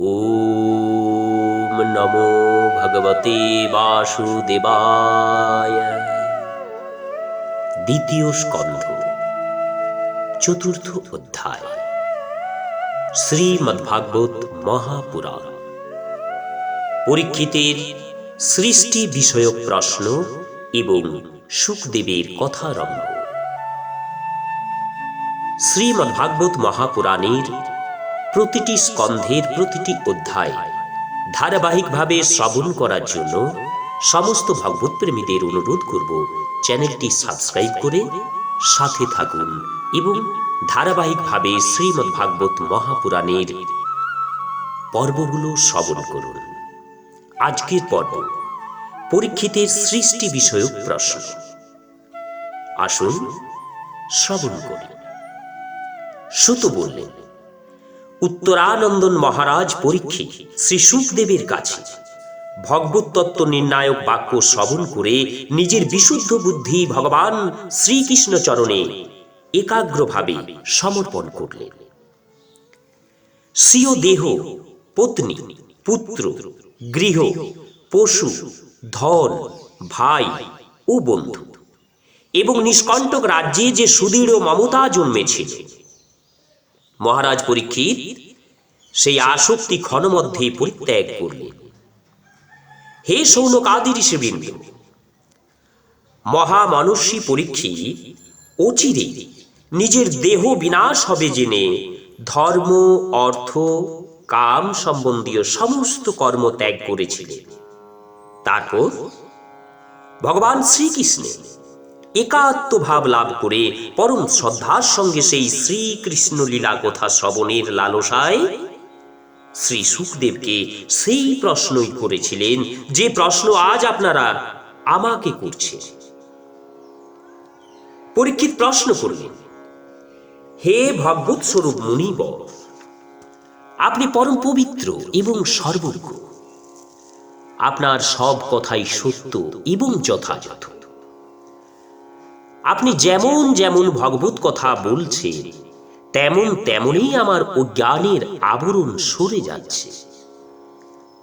ওম নমো ভগবতে বাসুদেবায় দ্বিতীয় স্কন্ধ চতুর্থ অধ্যায় শ্রীমদ্ভাগবত মহাপুরাণ পরীক্ষিতের সৃষ্টি বিষয়ক প্রশ্ন এবং সুখদেবের কথারম্ভ শ্রীমদ্ভাগবত মহাপুরাণের প্রতিটি স্কন্ধের প্রতিটি অধ্যায় ধারাবাহিকভাবে শ্রবণ করার জন্য সমস্ত ভগবত প্রেমীদের অনুরোধ করব চ্যানেলটি সাবস্ক্রাইব করে সাথে থাকুন এবং ধারাবাহিকভাবে শ্রীমদ্ ভাগবত মহাপুরাণের পর্বগুলো শ্রবণ করুন। আজকের পর্ব, পরীক্ষিতের সৃষ্টি বিষয়ক প্রশ্ন। আসুন, শ্রবণ করি। সুত বললেন উত্তরানন্দন মহারাজ পরীক্ষিত, শ্রী সুখদেবের কাছে। ভগবতত্ত্ব নির্ণায়ক বাক্য শ্রবণ করে নিজের বিশুদ্ধ বুদ্ধি ভগবান শ্রীকৃষ্ণ চরণে একাগ্রভাবে সমর্পণ করলেন। স্বীয় দেহ, পত্নী, পুত্র, গৃহ, পশু, ধন, ভাই ও বন্ধু এবং নিষ্কণ্টক রাজ্যে যে সুদৃঢ় মমতা জন্মেছিল। মহারাজ পরীক্ষিত, সেই আসক্তি ক্ষণমধ্যে পরিত্যাগ করলেন হে সৌনকাদি ঋষিবৃন্দ মহামানসী পরীক্ষিত, অচিরে নিজের দেহ বিনাশ হবে জেনে ধর্ম, অর্থ, কাম সম্বন্ধীয় সমস্ত কর্ম ত্যাগ করেছিলেন। তারপর ভগবান শ্রীকৃষ্ণের একাত্ম ভাব লাভ করে পরম শ্রদ্ধার সঙ্গে সেই শ্রীকৃষ্ণ লীলা কথা শ্রবণের লালসায় শ্রী সুখদেবকে সেই প্রশ্নই করেছিলেন যে প্রশ্ন আজ আপনারা আমাকে করছে। পরীক্ষিত প্রশ্ন করলেন, হে ভগবত স্বরূপ মুনিব, আপনি পরম পবিত্র এবং সর্বজ্ঞ। আপনার সব কথাই সত্য এবং যথাযথ। আপনি যেমন যেমন ভগবত কথা বলছেন তেমন তেমনই আমার অজ্ঞানের আবরণ সরে যাচ্ছে।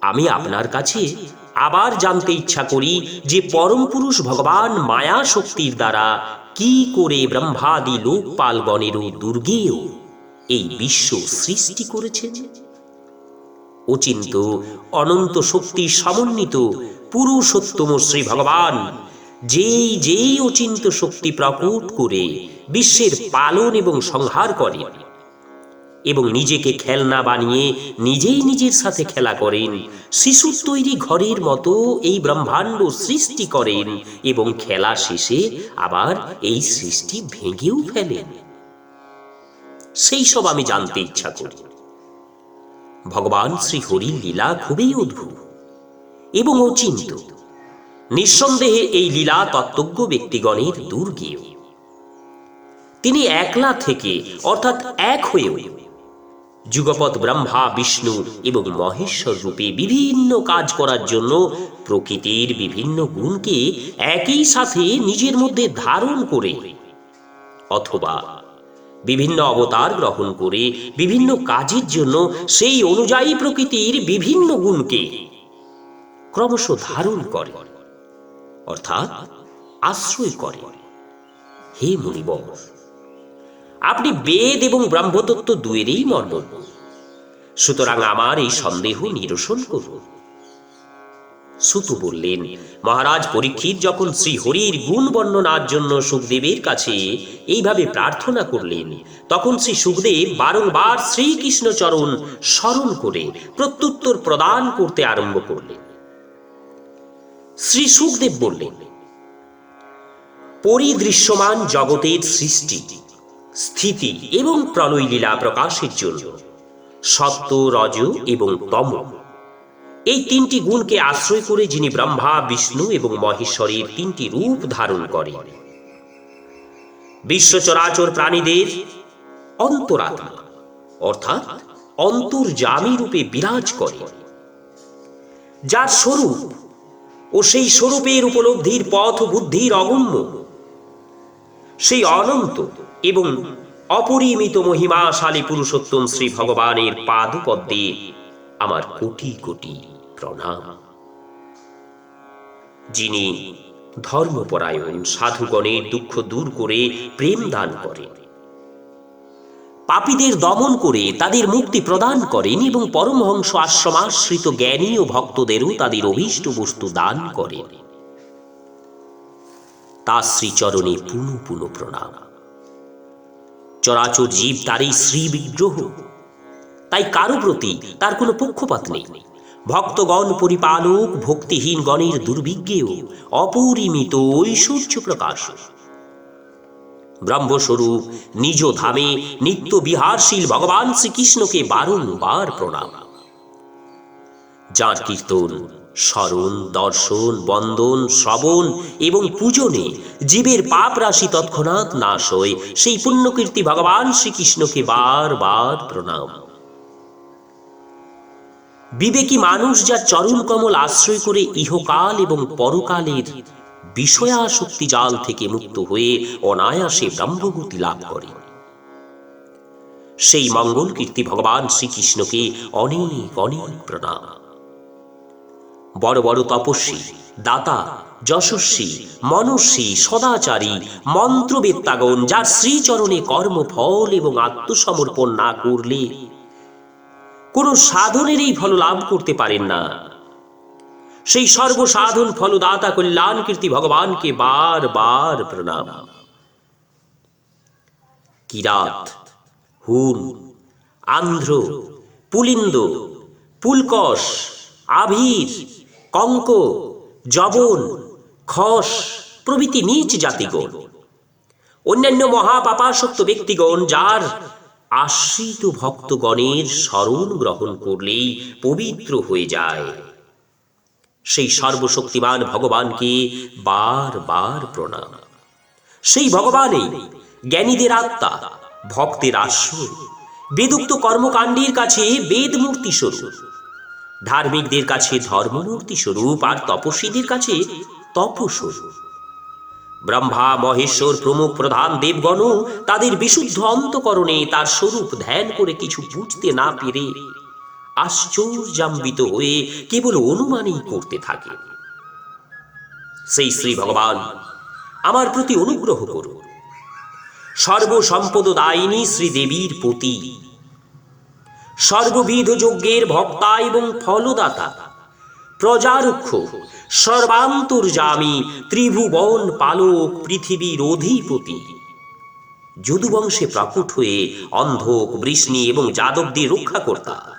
আমি আপনার কাছে আবার জানতে ইচ্ছা করি যে পরম পুরুষ ভগবান মায়া শক্তির দ্বারা কি করে ব্রহ্মাদি লোকপালগণেরও দুর্গেও এই বিশ্ব সৃষ্টি করেছেন? অচিন্ত অনন্ত শক্তি সমন্বিত পুরুষোত্তম শ্রী ভগবান যেই যেই অচিন্ত শক্তি প্রকট করে বিশ্বের পালন এবং সংহার করেন এবং নিজেকে খেলনা বানিয়ে নিজেই নিজের সাথে খেলা করেন, শিশুর তৈরি ঘরের মতো এই ব্রহ্মাণ্ড সৃষ্টি করেন এবং খেলা শেষে আবার এই সৃষ্টি ভেঙেও ফেলেন। সেই সব আমি জানতে ইচ্ছা করি। ভগবান শ্রী হরির লীলা খুবই অদ্ভুত এবং অচিন্ত। নিঃসন্দেহে এই লীলা তত্ত্বজ্ঞ ব্যক্তিগণের দুর্গেয়। তিনি একলা থেকে, অর্থাৎ এক হয়েও, যুগপৎ ব্রহ্মা, বিষ্ণু এবং মহেশ্বর রূপে বিভিন্ন কাজ করার জন্য প্রকৃতির বিভিন্ন গুণকে একই সাথে নিজের মধ্যে ধারণ করে, অথবা বিভিন্ন অবতার গ্রহণ করে বিভিন্ন কাজের জন্য সেই অনুযায়ী প্রকৃতির বিভিন্ন গুণকে ক্রমশ ধারণ করে। অর্থাৎ আশ্রয় করে। হে মুনিবর আপনি বেদ এবং ব্রহ্মতত্ত্ব দুয়েরই মর্ম সুতরাং আমার এই সন্দেহ নিরসন করুন। সুতু বললেন, মহারাজ পরীক্ষিত যখন শ্রী হরির গুণ বর্ণনার জন্য সুখদেবের কাছে এইভাবে প্রার্থনা করলেন, তখন শ্রী সুখদেব বারংবার শ্রীকৃষ্ণচরণ স্মরণ করে প্রত্যুত্তর প্রদান করতে আরম্ভ করলেন। শ্রী সুখদেব বললেন, পরিদৃশ্যমান জগতের সৃষ্টি, স্থিতি এবং প্রলয় লীলা প্রকাশের জন্য সত্য, রজ এবং তম। এই তিনটি গুণকে আশ্রয় করে যিনি ব্রহ্মা, বিষ্ণু এবং মহেশ্বরের তিনটি রূপ ধারণ করেন বিশ্ব চরাচর প্রাণীদের অন্তরাত্মা, অর্থাৎ অন্তর্জামী রূপে বিরাজ করে। যার স্বরূপ ও সেই স্বরূপের উপলব্ধির পথ বুদ্ধির অগম্য। সেই অনন্ত এবং অপরিমিত মহিমাশালী পুরুষোত্তম শ্রী ভগবানের পাদপদ্মে আমার কোটি কোটি প্রণাম। যিনি ধর্মপরায়ণ সাধুগণের দুঃখ দূর করে প্রেম দান করেন। পাপীদের দমন করে তাদের মুক্তি প্রদান করেন এবং পরমহংস আশ্রমাশ্রিত জ্ঞানী ও ভক্তদেরও তাদের অভীষ্ট বস্তু দান করেন। তার শ্রীচরণে পুনঃ পুনঃ প্রণাম। চরাচর জীব তারই শ্রী বিগ্রহ। তাই কারও প্রতি তার কোনো পক্ষপাত নেই। ভক্তগণ পরিপালক ভক্তিহীন গণের দুর্ভিজ্ঞেও অপরিমিত ঐশ্বর্য প্রকাশ। ব্রহ্মস্বরূপ, নিজ ধামে নিত্য বিহারশীল ভগবান শ্রীকৃষ্ণকে বারংবার প্রণাম। যার কীর্তন, স্মরণ, দর্শন, বন্দন, শ্রবণ এবং পূজনে জীবের পাপ রাশি তৎক্ষণাৎ নাশ হয়, সেই পুণ্যকীর্তি ভগবান শ্রীকৃষ্ণকে বারবার প্রণাম। বিবেকী মানুষ যার চরণ কমল আশ্রয় করে ইহকাল এবং পরকালের বিষয়াসক্তি জাল থেকে মুক্ত হয়ে অনায়াসে ব্রহ্মগতি লাভ করে। সেই মঙ্গল কীর্তি ভগবান শ্রীকৃষ্ণকে অনেক অনেক প্রণাম। বড় বড় তপস্বী, দাতা, যশস্বী, মনস্বী, সদাচারী, মন্ত্রবেত্তাগণ, যার শ্রীচরণে কর্মফল এবং আত্মসমর্পণ না করলে কোনো সাধনেরই ফল লাভ করতে পারেন না। সেই সর্বসাধন ফলদাতা কল্যাণ কীর্তি ভগবানকে বার বার প্রণাম। কিরাত হুন আন্ধ্র, পুলিন্দ পুলকস আভীর, কঙ্ক জবন খস প্রভৃতি নিচ জাতিগণ। অন্যান্য মহাপাপাসক্ত ব্যক্তিগণ যার আশ্রিত ভক্তগণের স্মরণ গ্রহণ করলেই পবিত্র হয়ে যায়। সেই সর্বশক্তিমান ভগবানকে বার বার প্রণাম। সেই ভগবানই জ্ঞানীদের আত্মা, ভক্তের আশ্রয়, বেদুক্ত কর্মকাণ্ডের কাছে বেদ মূর্তি স্বরূপ। ধার্মিকদের কাছে ধর্মমূর্তি স্বরূপ আর তপস্বীদের কাছে তপস্বরূপ ব্রহ্মা, মহেশ্বর, প্রমুখ, প্রধান দেবগণ তাদের বিশুদ্ধ অন্তকরণে তার স্বরূপ ধ্যান করে কিছু বুঝতে না পেরে আশ্চর্যাম্বিত হয়ে কেবল অনুমানই করতে থাকে। সেই শ্রী ভগবান, আমার প্রতি অনুগ্রহ করুন। সর্বসম্পদ দায়িনী শ্রীদেবীর পতি সর্ববিধ যজ্ঞের ভক্তা এবং ফলদাতা, প্রজারক্ষ, সর্বান্তর্যামী ত্রিভুবন পালক পৃথিবীর অধিপতি, যদুবংশে প্রকট হয়ে অন্ধক, বৃষ্ণি এবং যাদবদের রক্ষা কর্তা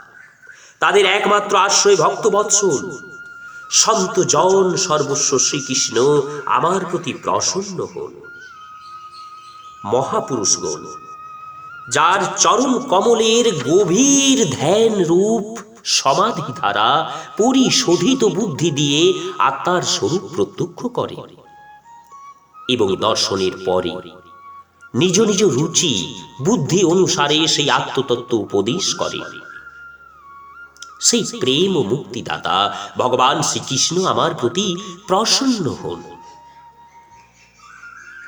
তাদের একমাত্র আশ্রয় ভক্তবৎসল সন্ত জন সর্বস্ব শ্রীকৃষ্ণ আমার প্রতি প্রসন্ন হন। মহাপুরুষগণ যার চরম কমলের গভীর ধ্যান রূপ সমাধি দ্বারা পরিশোধিত বুদ্ধি দিয়ে আত্মার স্বরূপ প্রত্যক্ষ করে এবং দর্শনের পরে নিজ নিজ রুচি, বুদ্ধি অনুসারে সেই আত্মতত্ত্ব উপদেশ করে। সেই প্রেম ও মুক্তিদাতা ভগবান শ্রীকৃষ্ণ আমার প্রতি প্রসন্ন হন।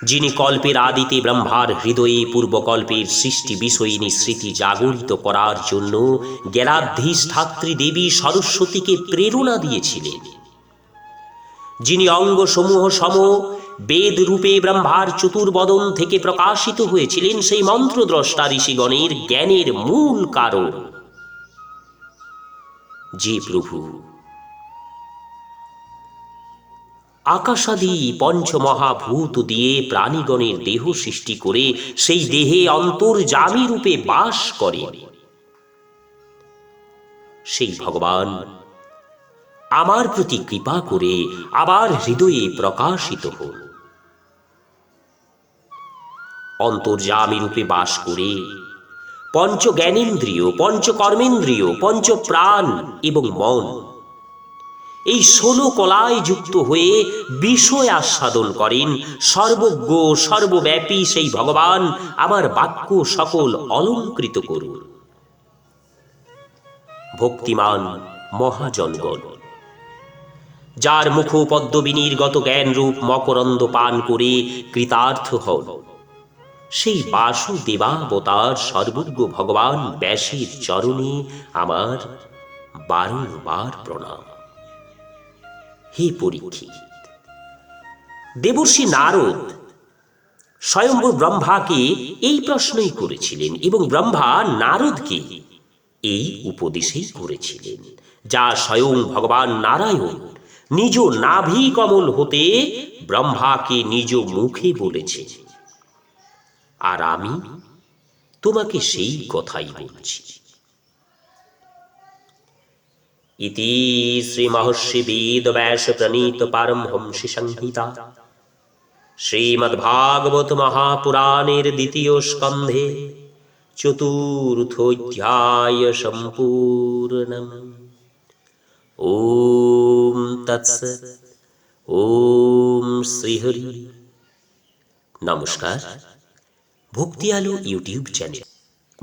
যিনি কল্পের আদিতে ব্রহ্মার হৃদয়ে পূর্বকল্পের সৃষ্টি বিষয়িনী স্মৃতি জাগরিত করার জন্য জ্ঞানাধিষ্ঠাত্রী দেবী সরস্বতীকে প্রেরণা দিয়েছিলেন। যিনি অঙ্গসমূহ সম বেদ রূপে ব্রহ্মার চতুর্বদন থেকে প্রকাশিত হয়েছিলেন সেই মন্ত্রদ্রষ্টা ঋষিগণের জ্ঞানের মূল কারণ। যে প্রভু। আকাশাদি পঞ্চমহাভূত দিয়ে প্রাণীগণের দেহ সৃষ্টি করে সেই দেহে অন্তর্জামী রূপে বাস করে। সেই ভগবান আমার প্রতি কৃপা করে আবার হৃদয়ে প্রকাশিত হন অন্তর্জামী রূপে বাস করে পঞ্চ জ্ঞানেন্দ্রিয় পঞ্চ কর্মেন্দ্রিয় পঞ্চ প্রাণ এবং মন। এই ষোলো কলায় যুক্ত হয়ে বিষয় আস্বাদন করেন সর্বজ্ঞ, সর্বব্যাপী সেই ভগবান আমার বাক্য সকল অলঙ্কৃত করুন। ভক্তিমান মহাজনগণ, যার মুখ পদ্মবিনীর গত জ্ঞান রূপ মকরন্দ পান করে কৃতার্থ হন। সেই বাসু বাসুদেবাবতার সর্বজ্ঞ ভগবান ব্যাসের চরণে আমার বারংবার প্রণাম। হে পরীক্ষিত, দেবর্ষি নারদ স্বয়ম্ভু ব্রহ্মাকে এই প্রশ্নই করেছিলেন এবং ব্রহ্মা নারদকে এই উপদেশেই করেছিলেন, যা স্বয়ং ভগবান নারায়ণ নিজ নাভি কমল হতে ব্রহ্মাকে নিজ মুখে বলেছে আর আমি তোমাকে সেই কথাই বলছি। ইতি শ্রী মহর্ষি বেদ ব্যাস প্রণীত পারমহংসী সংহিতা শ্রীমদ্ভাগবত মহাপুরাণের দ্বিতীয় স্কন্ধে চতুর্থ অধ্যায় সম্পূর্ণ ওম তৎসৎ ওম শ্রীহরি। নমস্কার। ভক্তি আলো ইউটিউব চ্যানেল।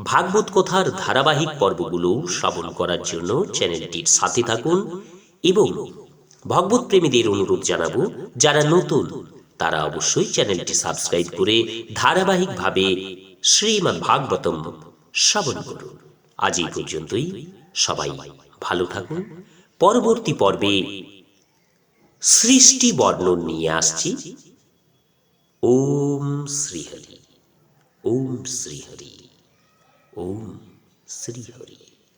ভাগবত কথার ধারাবাহিক পর্বগুলো শ্রবণ করার জন্য চ্যানেলটির সাথে থাকুন এবং ভগবত প্রেমীদের অনুরোধ জানাব, যারা নতুন, তারা অবশ্যই চ্যানেলটি সাবস্ক্রাইব করে ধারাবাহিকভাবে শ্রীমদ্ ভাগবতম শ্রবণ করুন। আজ এই পর্যন্তই। সবাই ভালো থাকুন। পরবর্তী পর্বে সৃষ্টি বর্ণন নিয়ে আসছি। ওম শ্রীহরি। ওম শ্রীহরি ওম শ্রীহরি